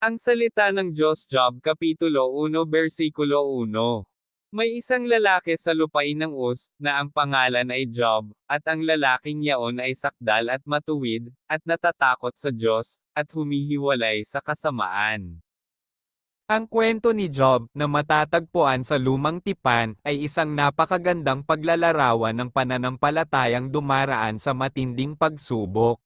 Ang salita ng Diyos Job Kapitulo 1 Versikulo 1 May isang lalaki sa lupain ng Uz, na ang pangalan ay Job, at ang lalaking yaon ay sakdal at matuwid, at natatakot sa Diyos, at humihiwalay sa kasamaan. Ang kwento ni Job, na matatagpuan sa lumang tipan, ay isang napakagandang paglalarawan ng pananampalatayang dumaraan sa matinding pagsubok.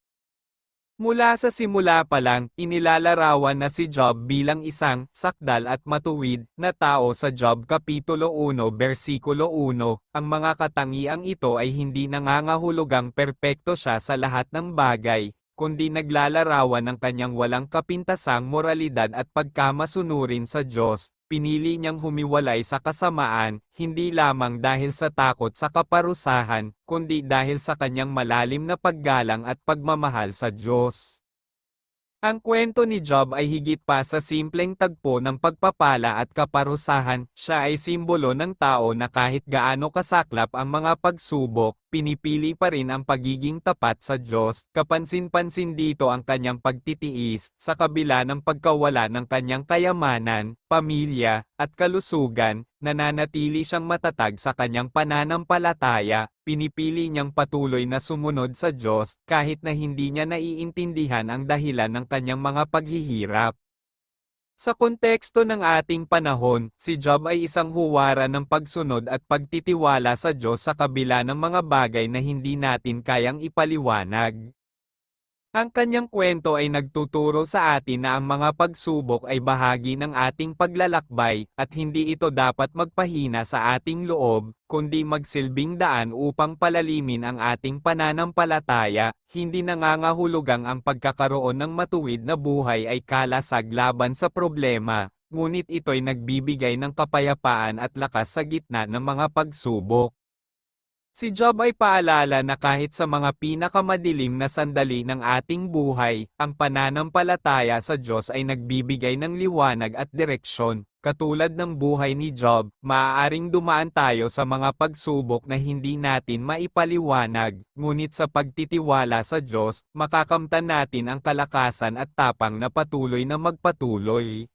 Mula sa simula pa lang, inilalarawan na si Job bilang isang sakdal at matuwid na tao sa Job Kapitulo 1 Versikulo 1. Ang mga katangiang ito ay hindi nangangahulugang perpekto siya sa lahat ng bagay, kundi naglalarawan ng kanyang walang kapintasang moralidad at pagkamasunurin sa Diyos. Pinili niyang humiwalay sa kasamaan, hindi lamang dahil sa takot sa kaparusahan, kundi dahil sa kanyang malalim na paggalang at pagmamahal sa Diyos. Ang kwento ni Job ay higit pa sa simpleng tagpo ng pagpapala at kaparusahan, siya ay simbolo ng tao na kahit gaano kasaklap ang mga pagsubok, pinipili pa rin ang pagiging tapat sa Diyos, kapansin-pansin dito ang kanyang pagtitiis, sa kabila ng pagkawala ng kanyang kayamanan, pamilya, at kalusugan, nananatili siyang matatag sa kanyang pananampalataya, pinipili niyang patuloy na sumunod sa Diyos, kahit na hindi niya naiintindihan ang dahilan ng kanyang mga paghihirap. Sa konteksto ng ating panahon, si Job ay isang huwara ng pagsunod at pagtitiwala sa Diyos sa kabila ng mga bagay na hindi natin kayang ipaliwanag. Ang kanyang kwento ay nagtuturo sa atin na ang mga pagsubok ay bahagi ng ating paglalakbay, at hindi ito dapat magpahina sa ating loob, kundi magsilbing daan upang palalimin ang ating pananampalataya, hindi nangangahulugang ang pagkakaroon ng matuwid na buhay ay kalasag laban sa problema, ngunit ito'y nagbibigay ng kapayapaan at lakas sa gitna ng mga pagsubok. Si Job ay paalala na kahit sa mga pinakamadilim na sandali ng ating buhay, ang pananampalataya sa Diyos ay nagbibigay ng liwanag at direksyon. Katulad ng buhay ni Job, maaaring dumaan tayo sa mga pagsubok na hindi natin maipaliwanag, ngunit sa pagtitiwala sa Diyos, makakamtan natin ang kalakasan at tapang na patuloy na magpatuloy.